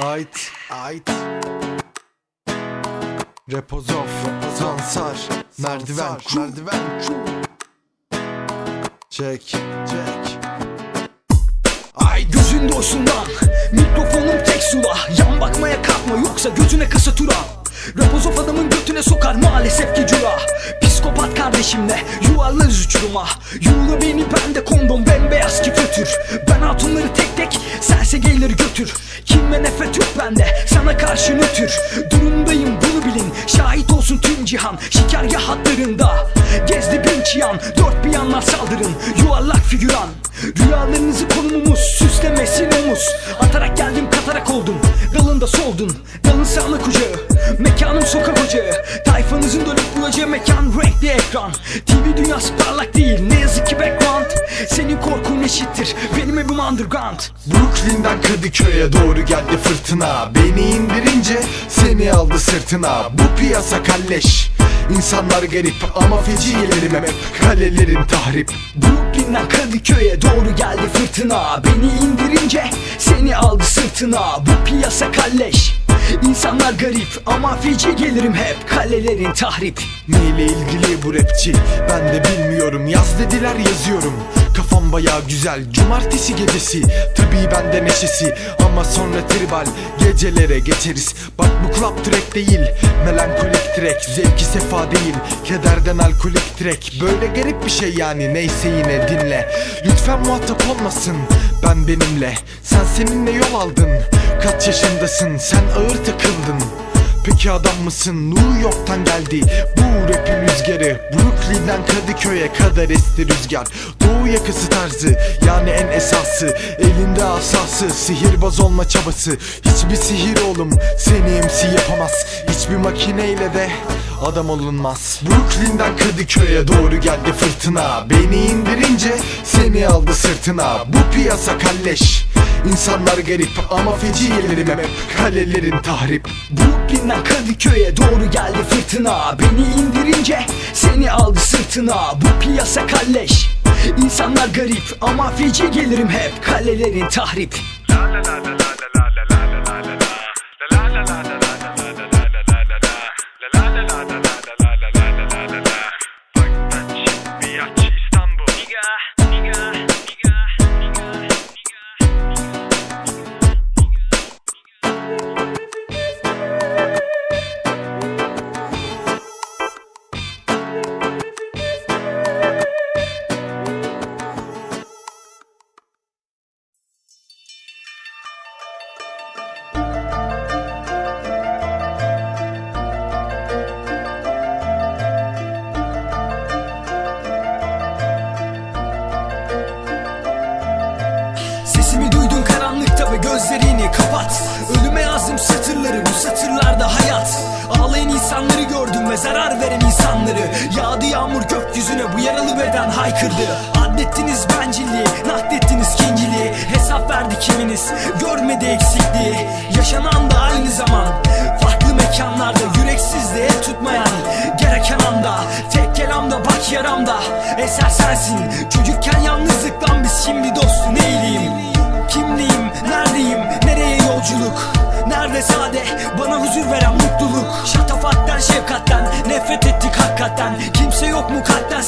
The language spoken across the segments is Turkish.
Ait, ait. Repozof, Sansar, merdiven, merdiven. Çek, çek. Ay gözün doysundan Mikrofonum tek sula Yan bakmaya kalkma yoksa gözüne kısa tura. Rapozof adamın götüne sokar maalesef ki cura. Psikopat kardeşimle yuvarlarız uçuruma. Yuğla beni bende kondom bembeyaz ki fötür Ben hatunları tek tek sersegeyleri götür sana karşı nötr. Durumdayım bunu bilin. Şahit olsun tüm cihan. Şikargah hatlarında. Gezdi bin çiyan. Dört bir yanlar saldırın. Yuvarlak figüran. Rüyalarınızı konumumuz süslemesin omuz. Atarak geldim katarak oldum. Dalında soldun. Dalın sağlık kucağı. Mekanım sokak ocağı. Tayfanızın duracağı mekan renkli ekran. TV dünyası parlak değil ne yazık ki background. Senin korkun eşittir benim evim underground. Brooklyn'den Kadıköy'e doğru geldi fırtına. Beni indirince seni aldı sırtına. Bu piyasa kalleş. İnsanlar garip ama feci gelirim hep Kalelerin tahrip. Brooklyn'den Kadıköy'e doğru geldi fırtına. Beni indirince seni aldı sırtına. Bu piyasa kalleş İnsanlar garip ama feci gelirim hep Kalelerin tahrip. Neyle ilgili bu rapçi? Ben de bilmiyorum. Yaz dediler yazıyorum. Kafam baya güzel. Cumartesi gecesi. Tabii bende neşesi. Ama sonra tribal. Gecelere geçeriz. Bak bu club track değil. Melankolik track. Zevki sefa değil. Kederden alkolik track. Böyle garip bir şey yani. Neyse yine dinle Lütfen muhatap olmasın. Ben benimle. Sen seninle yol aldın. Kaç yaşındasın? Sen ağır takıldın. Peki adam mısın? New York'tan geldi. Bu rapin rüzgarı. Brooklyn'den Kadıköy'e kadar esti rüzgar. Doğu yakası tarzı yani en esası. Elinde asası sihirbaz olma çabası. Hiçbir sihir oğlum seni MC yapamaz. Hiçbir makineyle de adam olunmaz. Brooklyn'den Kadıköy'e doğru geldi fırtına. Beni indirince seni aldı sırtına. Bu piyasa kalleş. İnsanlar garip ama feci gelirim hep. Kalelerin tahrip. Brooklyn'den Kadıköy'e doğru geldi fırtına. Beni indirince seni aldı sırtına. Bu piyasa kalleş. İnsanlar garip ama feci gelirim hep. Kalelerin tahrip. Sesimi kapat Ölüme yazdım satırları bu satırlarda hayat. Ağlayan insanları gördüm ve zarar veren insanları. Yağdı yağmur gökyüzüne bu yaralı beden haykırdı. Addettiniz bencilliği, naklettiniz kinciliği. Hesap verdi kiminiz, görmedi eksikliği. Yaşanan da aynı zaman Farklı mekanlarda yüreksizliğe tutmayan Gereken anda, tek kelamda bak yaramda. Eser sensin, çocukken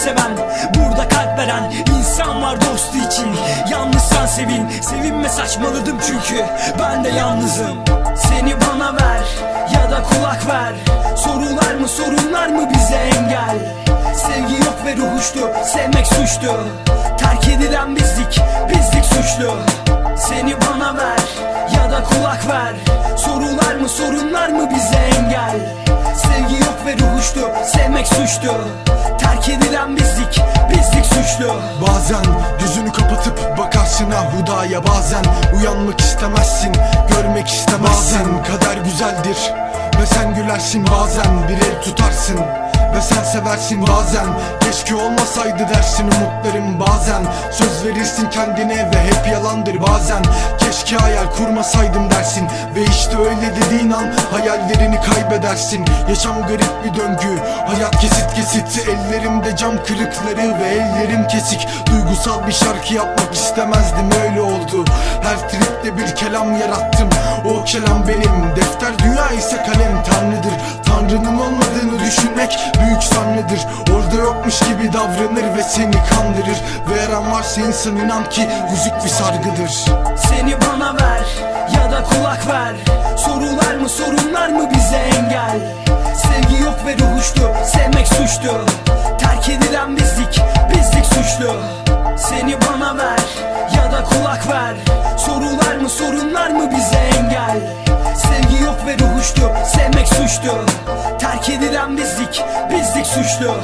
seven, burada kalp veren insan var dostu için. Yalnızsan sevin, sevinme saçmaladım çünkü Ben de yalnızım. Seni bana ver, ya da kulak ver. Sorular mı sorunlar mı bize engel? Sevgi yok ve ruh uçtu, sevmek suçtu. Terk edilen bizlik, bizlik suçlu. Seni bana ver ya da kulak ver. Sorular mı sorunlar mı bize engel? Sevgi yok ve ruh uçtu, sevmek suçtu Terk edilen bizlik, bizlik suçlu. Bazen yüzünü kapatıp bakarsın ah hudaya Bazen. Uyanmak istemezsin, görmek istemezsin. Bazen kader güzeldir ve sen gülersin. Bazen bir el tutarsın ve sen seversin bazen. Keşke olmasaydı dersin umutlarım bazen. Söz verirsin kendine ve hep yalandır bazen. Keşke hayal kurmasaydım dersin. Ve işte öyle dediğin an hayallerini kaybedersin. Yaşam garip bir döngü. Hayat kesit kesit Ellerimde cam kırıkları ve ellerim kesik. Duygusal bir şarkı yapmak istemezdim öyle oldu. Her tripte bir kelam yarattım. O kelam benim. Defter dünya ise kalem Tanrıdır Tanrının olmadığını düşünmek büyük sanrıdır Orada yokmuş gibi davranır ve seni kandırır. Ve yaran varsa insan inan ki yüzük bir sargıdır. Seni bana ver ya da kulak ver. Sorular mı sorunlar mı bize engel? Sevgi yok ve ruh uçtu sevmek suçtu. Terk edilen bizlik Terk edilen bizlik bizlik suçlu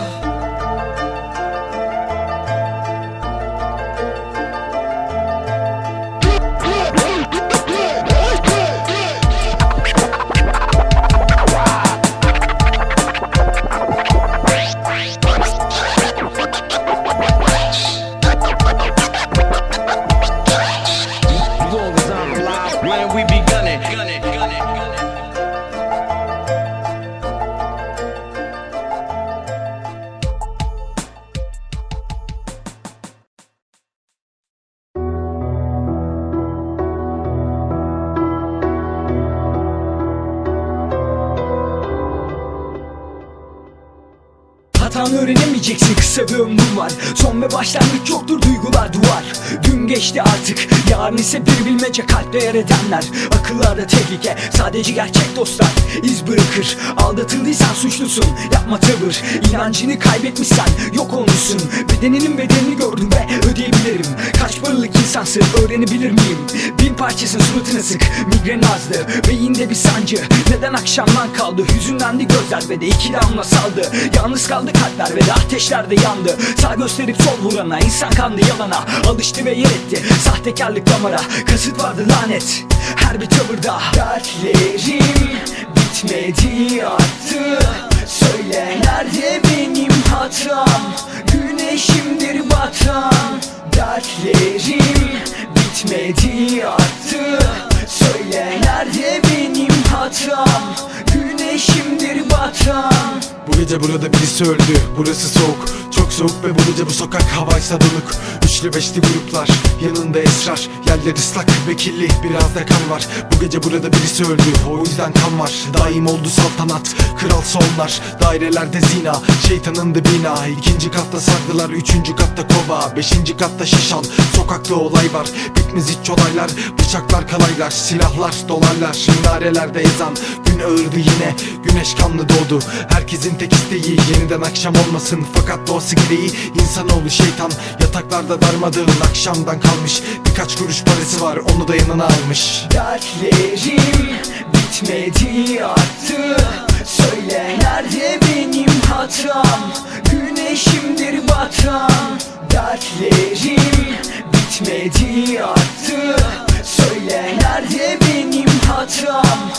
including öğrenemeyeceksin kısa bir ömrün var. Son ve başlangıç yoktur duygular duvar. Dün geçti artık yarın ise bir bilmece kalpte yer edenler. Akıllarda tehlike sadece gerçek dostlar. İz bırakır Aldatıldıysan suçlusun. Yapma tavır İnancını kaybetmişsen yok olmuşsun. Bedeninin bedenini gördüm ve ödeyebilirim. Kaç paralık insansın öğrenebilir miyim? Bin parçasın suratına sık migren azdı. Beyinde bir sancı neden akşamdan kaldı? Hüzünlendi gözler ve de iki damla saldı. Yalnız kaldı kalpler ve de ateşler de yandı. Sağ gösterip sol vurana insan kandı yalana. Alıştı ve yer etti sahtekarlık damara. Kasıt vardı lanet her bir tavırda. Dertlerim bitmedi arttı Söyle nerede benim hatam. Güneşimdir batan. Dertlerim bitmedi arttı Söyle nerede benim hatam Güneşimdir batan. Bu gece burada birisi öldü Burası soğuk. Çok soğuk ve bu gece bu sokak havaysa donuk Üçlü beşli gruplar yanında esrar. Yerler ıslak ve kirli biraz da kan var. Bu gece burada birisi öldü o yüzden kan var. Daim oldu saltanat kralsa onlar Dairelerde zina şeytanın da bina. İkinci katta sardılar üçüncü katta kova. Beşinci katta şişan sokakta olay var. Bitmez hiç olaylar bıçaklar kalaylar. Silahlar dolarlar minarelerde ezan. Gün ağırdı yine güneş kanlı doğdu. Herkesin tek isteği yeniden akşam olmasın. Fakat doğası gereği insanoğlu şeytan. Yataklarda darmadağın akşamdan kalmış. Birkaç kuruş parası var onu da yanına almış. Dertlerim bitmedi arttı Söyle nerede benim hatam Güneşimdir batan. Dertlerim bitmedi arttı Söyle nerede benim hatam